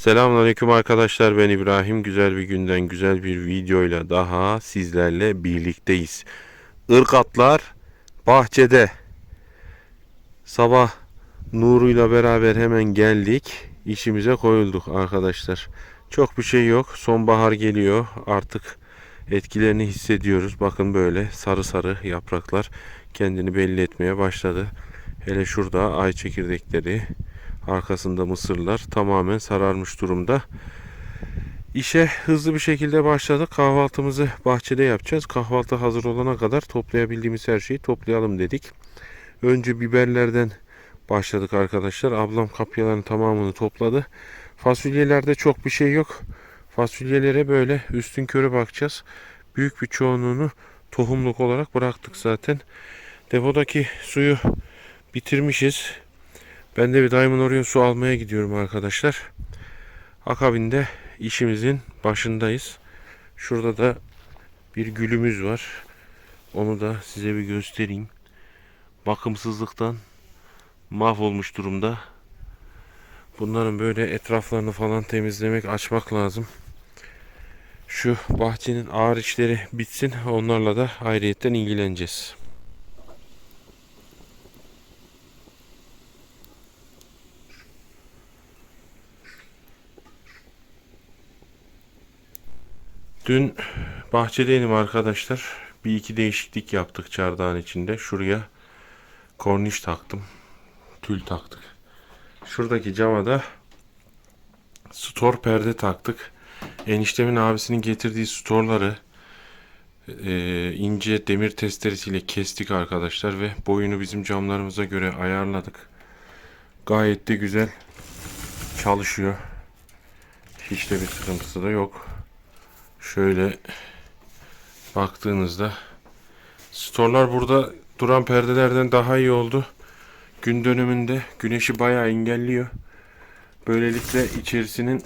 Selamünaleyküm arkadaşlar ben İbrahim. Güzel bir günden güzel bir videoyla daha sizlerle birlikteyiz. Irgatlar bahçede. Sabah Nuru'yla beraber hemen geldik. İşimize koyulduk arkadaşlar. Çok bir şey yok. Sonbahar geliyor. Artık etkilerini hissediyoruz. Bakın böyle sarı sarı yapraklar kendini belli etmeye başladı. Hele şurada ay çekirdekleri, arkasında mısırlar tamamen sararmış durumda. İşe hızlı bir şekilde başladık. Kahvaltımızı bahçede yapacağız. Kahvaltı hazır olana kadar toplayabildiğimiz her şeyi toplayalım dedik. Önce biberlerden başladık arkadaşlar. Ablam kapyaların tamamını topladı. Fasulyelerde çok bir şey yok. Fasulyelere böyle üstün körü bakacağız. Büyük bir çoğunluğunu tohumluk olarak bıraktık zaten. Depodaki suyu bitirmişiz. Ben de bir daimin oraya su almaya gidiyorum arkadaşlar. Akabinde işimizin başındayız. Şurada da bir gülümüz var. Onu da size bir göstereyim. Bakımsızlıktan mahvolmuş durumda. Bunların böyle etraflarını falan temizlemek, açmak lazım. Şu bahçenin ağır işleri bitsin. Onlarla da ayrıyetten ilgileneceğiz. Dün bahçedeydim arkadaşlar. Bir iki değişiklik yaptık çardağın içinde. Şuraya korniş taktım. Tül taktık. Şuradaki cama da stor perde taktık. Eniştemin abisinin getirdiği storları e, ince demir testeresiyle kestik arkadaşlar ve boyunu bizim camlarımıza göre ayarladık. Gayet de güzel çalışıyor. Hiç de bir sıkıntısı da yok. Şöyle baktığınızda storlar burada duran perdelerden daha iyi oldu. Gün dönümünde güneşi bayağı engelliyor. Böylelikle içerisinin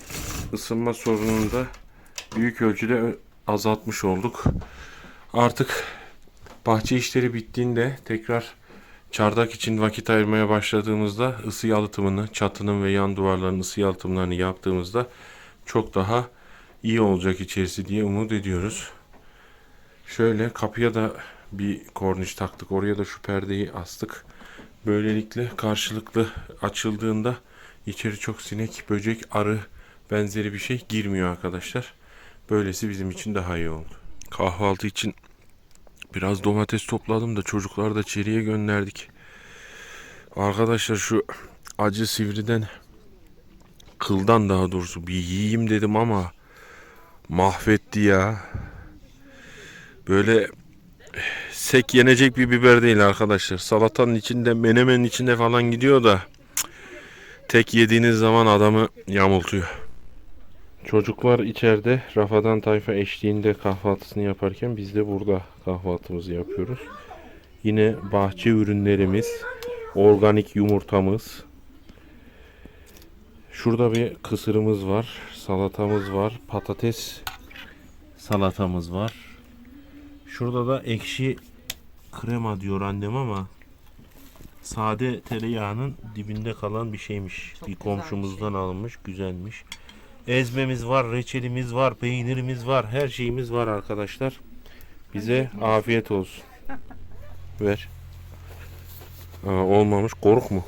ısınma sorununu da büyük ölçüde azaltmış olduk. Artık bahçe işleri bittiğinde tekrar çardak için vakit ayırmaya başladığımızda ısı yalıtımını, çatının ve yan duvarların ısı yalıtımlarını yaptığımızda çok daha iyi olacak içerisi diye umut ediyoruz. Şöyle kapıya da bir korniş taktık. Oraya da şu perdeyi astık. Böylelikle karşılıklı açıldığında içeri çok sinek, böcek, arı benzeri bir şey girmiyor arkadaşlar. Böylesi bizim için daha iyi oldu. Kahvaltı için biraz domates topladım da çocuklar da çeriye gönderdik. Arkadaşlar şu acı sivriden kıldan daha doğrusu bir yiyeyim dedim ama mahvetti ya. Böyle sek yenecek bir biber değil arkadaşlar. Salatanın içinde, menemenin içinde falan gidiyor da tek yediğiniz zaman adamı yamultuyor. Çocuklar içeride Rafadan Tayfa eşliğinde kahvaltısını yaparken biz de burada kahvaltımızı yapıyoruz. Yine bahçe ürünlerimiz, organik yumurtamız. Şurada bir kısırımız var, salatamız var, patates salatamız var. Şurada da ekşi krema diyor annem ama sade tereyağının dibinde kalan bir şeymiş. bir komşumuzdan alınmış, güzelmiş. Ezmemiz var, reçelimiz var, peynirimiz var, her şeyimiz var arkadaşlar. Bize afiyet olsun. Ver. Aa, olmamış koruk mu?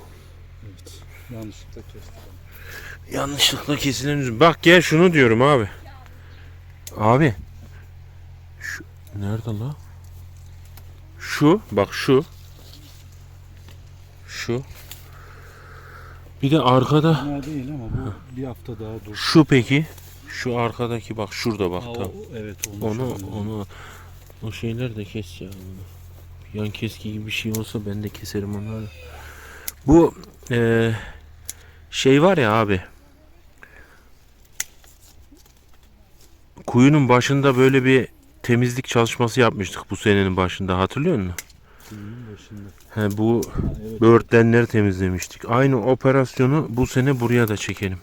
Evet. Yanlışlıkla kestim. Yanlışlıkla kesilen üzüm. Bak gel şunu diyorum abi. Abi. Şu nerede la? Şu bak şu. Şu. Bir de arkada Fena değil ama bu bir hafta daha dur. şu peki. Şu arkadaki bak şurada bak Aa, tam. o- evet onu, Onu onu o şeyler de kes ya. Yan keski gibi bir şey olsa ben de keserim onları. Bu eee, şey var ya abi. Kuyunun başında böyle bir temizlik çalışması yapmıştık bu senenin başında hatırlıyor musun? He, bu böğürtlenleri temizlemiştik. Aynı operasyonu bu sene buraya da çekelim.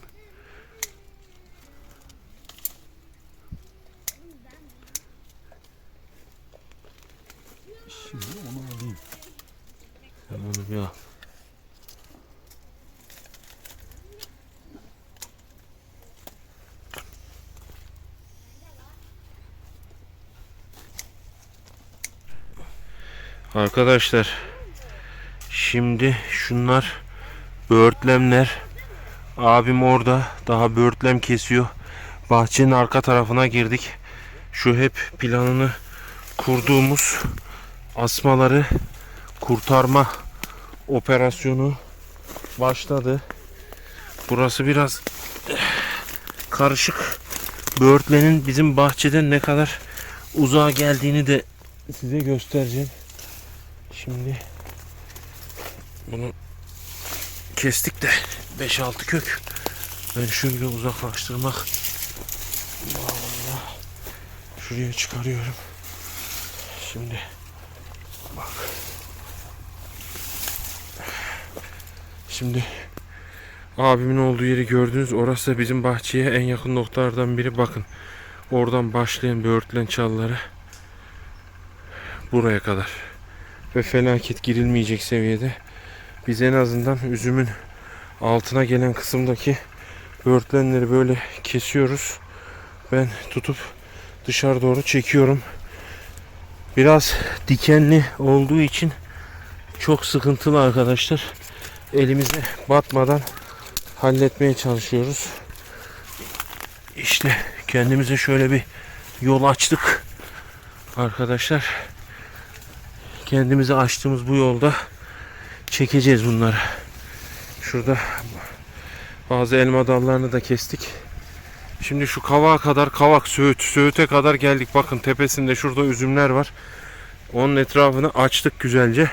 Şimdi onu alayım. Sen onu bir al. Arkadaşlar şimdi şunlar böğürtlemler. Abim orada daha böğürtlem kesiyor. Bahçenin arka tarafına girdik. Şu hep planını kurduğumuz asmaları kurtarma operasyonu başladı. Burası biraz karışık. Böğürtlenin bizim bahçeden ne kadar uzağa geldiğini de size göstereceğim. Şimdi bunu kestik de 5-6 kök. Ben şöyle uzaklaştırmak Vallahi şuraya çıkarıyorum. Şimdi bak. Şimdi abimin olduğu yeri gördünüz. Orası da bizim bahçeye en yakın noktalardan biri. Bakın. Oradan başlayan böğürtlen çalları buraya kadar. Ve felaket girilmeyecek seviyede. Biz en azından üzümün altına gelen kısımdaki böğürtlenleri böyle kesiyoruz. Ben tutup dışarı doğru çekiyorum. Biraz dikenli olduğu için çok sıkıntılı arkadaşlar. Elimize batmadan halletmeye çalışıyoruz. İşte kendimize şöyle bir yol açtık. Arkadaşlar kendimize açtığımız bu yolda çekeceğiz bunları. Şurada bazı elma dallarını da kestik. Şimdi şu kavağa kadar kavak söğüt söğüte kadar geldik. Bakın tepesinde şurada üzümler var. Onun etrafını açtık güzelce.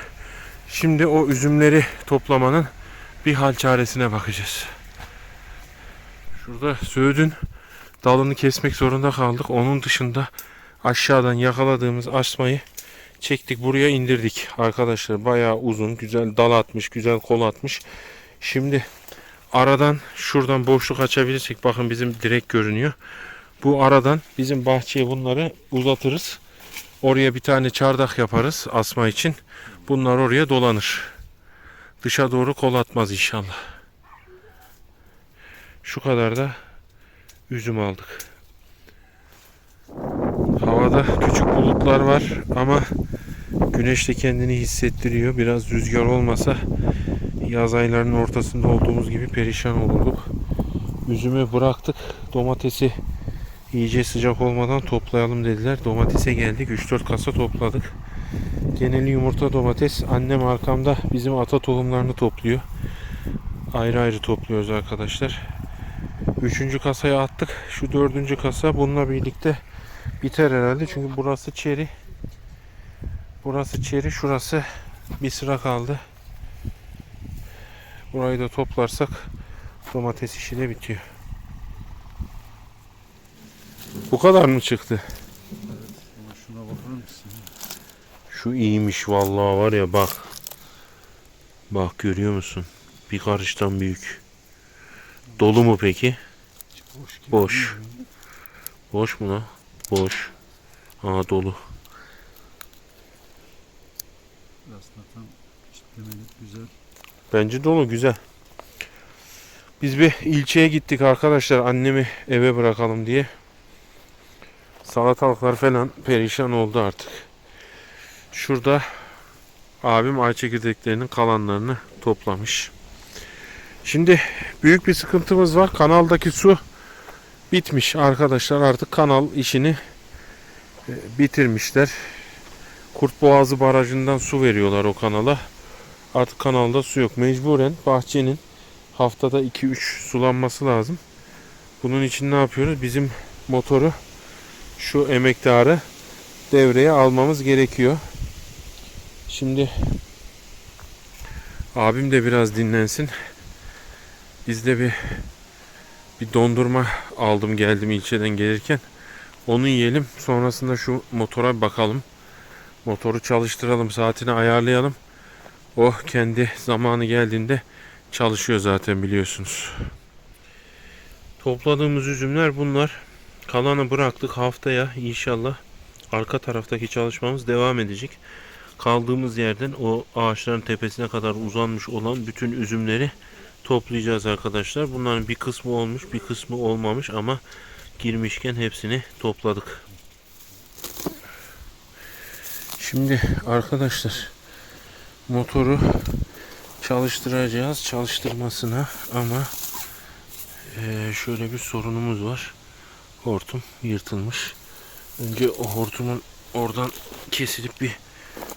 Şimdi o üzümleri toplamanın bir hal çaresine bakacağız. Şurada söğüdün dalını kesmek zorunda kaldık. Onun dışında aşağıdan yakaladığımız asmayı çektik buraya indirdik. Arkadaşlar bayağı uzun güzel dal atmış güzel kol atmış. Şimdi aradan şuradan boşluk açabilirsek bakın bizim direk görünüyor. Bu aradan bizim bahçeye bunları uzatırız. Oraya bir tane çardak yaparız asma için. Bunlar oraya dolanır. Dışa doğru kol atmaz inşallah. Şu kadar da üzüm aldık. Havada küçük bulutlar var ama güneş de kendini hissettiriyor. Biraz rüzgar olmasa yaz aylarının ortasında olduğumuz gibi perişan olurduk. Üzümü bıraktık. Domatesi iyice sıcak olmadan toplayalım dediler. Domatese geldik. 3-4 kasa topladık. Geneli yumurta domates. Annem arkamda bizim ata tohumlarını topluyor. Ayrı ayrı topluyoruz arkadaşlar. Üçüncü kasaya attık. Şu dördüncü kasa bununla birlikte biter herhalde. Çünkü burası çeri. Burası çeri. Şurası bir sıra kaldı. Burayı da toplarsak domates işi de bitiyor. Bu kadar mı çıktı? Ama şuna bakar mısın? Şu iyiymiş vallahi var ya bak. Bak görüyor musun? Bir karıştan büyük. Dolu mu peki? Boş. Boş mu lan? Boş. Aa dolu. Aslında tam güzel. Bence dolu güzel. Biz bir ilçeye gittik arkadaşlar annemi eve bırakalım diye. Salatalıklar falan perişan oldu artık. Şurada abim ay çekirdeklerinin kalanlarını toplamış. Şimdi büyük bir sıkıntımız var. Kanaldaki su bitmiş arkadaşlar. Artık kanal işini e, bitirmişler. Kurtboğazı barajından su veriyorlar o kanala. Artık kanalda su yok. Mecburen bahçenin haftada 2-3 sulanması lazım. Bunun için ne yapıyoruz? Bizim motoru şu emektarı devreye almamız gerekiyor. Şimdi abim de biraz dinlensin. Biz de bir bir dondurma aldım geldim ilçeden gelirken. Onu yiyelim. Sonrasında şu motora bakalım. Motoru çalıştıralım, saatini ayarlayalım. O kendi zamanı geldiğinde çalışıyor zaten biliyorsunuz. Topladığımız üzümler bunlar. Kalanı bıraktık haftaya inşallah arka taraftaki çalışmamız devam edecek. Kaldığımız yerden o ağaçların tepesine kadar uzanmış olan bütün üzümleri toplayacağız arkadaşlar. Bunların bir kısmı olmuş, bir kısmı olmamış ama girmişken hepsini topladık. Şimdi arkadaşlar motoru çalıştıracağız çalıştırmasına ama eee, şöyle bir sorunumuz var. Hortum yırtılmış. Önce o hortumun oradan kesilip bir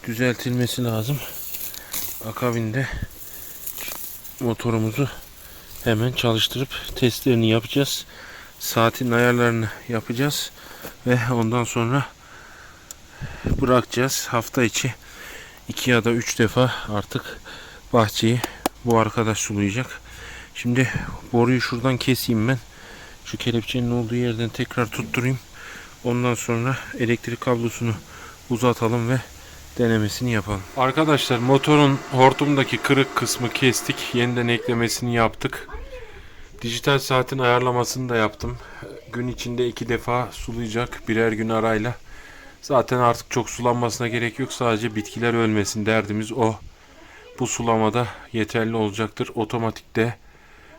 düzeltilmesi lazım. Akabinde motorumuzu hemen çalıştırıp testlerini yapacağız. Saatin ayarlarını yapacağız ve ondan sonra bırakacağız. Hafta içi iki ya da üç defa artık bahçeyi bu arkadaş sulayacak. Şimdi boruyu şuradan keseyim ben. Şu kelepçenin olduğu yerden tekrar tutturayım. Ondan sonra elektrik kablosunu uzatalım ve denemesini yapalım. Arkadaşlar motorun hortumdaki kırık kısmı kestik. Yeniden eklemesini yaptık. Dijital saatin ayarlamasını da yaptım. Gün içinde iki defa sulayacak birer gün arayla. Zaten artık çok sulanmasına gerek yok. Sadece bitkiler ölmesin derdimiz o. Bu sulamada yeterli olacaktır. Otomatikte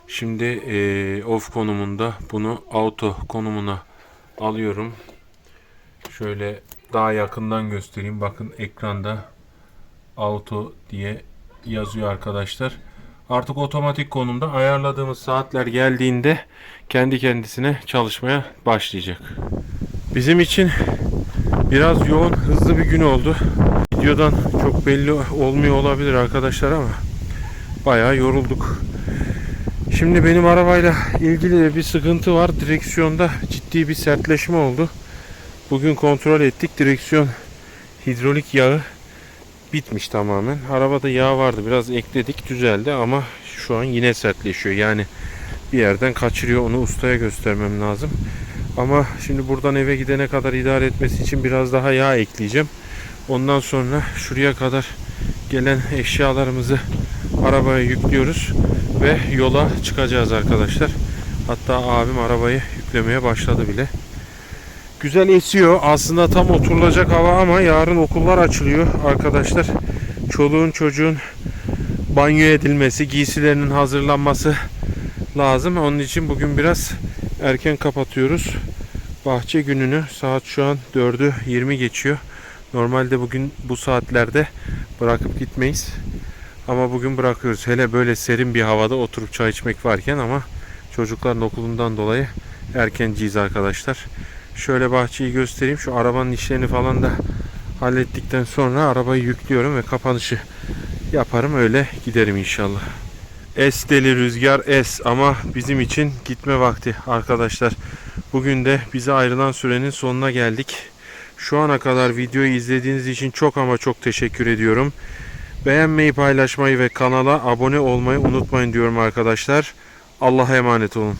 şimdi eee, off konumunda bunu auto konumuna alıyorum. Şöyle daha yakından göstereyim. Bakın ekranda auto diye yazıyor arkadaşlar. Artık otomatik konumda ayarladığımız saatler geldiğinde kendi kendisine çalışmaya başlayacak. Bizim için biraz yoğun, hızlı bir gün oldu. Videodan çok belli olmuyor olabilir arkadaşlar ama bayağı yorulduk. Şimdi benim arabayla ilgili de bir sıkıntı var. Direksiyonda ciddi bir sertleşme oldu. Bugün kontrol ettik. Direksiyon hidrolik yağı bitmiş tamamen. Arabada yağ vardı. Biraz ekledik. Düzeldi ama şu an yine sertleşiyor. Yani bir yerden kaçırıyor. Onu ustaya göstermem lazım. Ama şimdi buradan eve gidene kadar idare etmesi için biraz daha yağ ekleyeceğim. Ondan sonra şuraya kadar gelen eşyalarımızı arabaya yüklüyoruz ve yola çıkacağız arkadaşlar. Hatta abim arabayı yüklemeye başladı bile. Güzel esiyor. Aslında tam oturulacak hava ama yarın okullar açılıyor arkadaşlar. Çoluğun çocuğun banyo edilmesi, giysilerinin hazırlanması lazım. Onun için bugün biraz erken kapatıyoruz. Bahçe gününü saat şu an 4'ü 20 geçiyor. Normalde bugün bu saatlerde bırakıp gitmeyiz. Ama bugün bırakıyoruz. Hele böyle serin bir havada oturup çay içmek varken ama çocukların okulundan dolayı erkenciyiz arkadaşlar. Şöyle bahçeyi göstereyim. Şu arabanın işlerini falan da hallettikten sonra arabayı yüklüyorum ve kapanışı yaparım. Öyle giderim inşallah. Es deli rüzgar es ama bizim için gitme vakti arkadaşlar. Bugün de bize ayrılan sürenin sonuna geldik. Şu ana kadar videoyu izlediğiniz için çok ama çok teşekkür ediyorum. Beğenmeyi, paylaşmayı ve kanala abone olmayı unutmayın diyorum arkadaşlar. Allah'a emanet olun.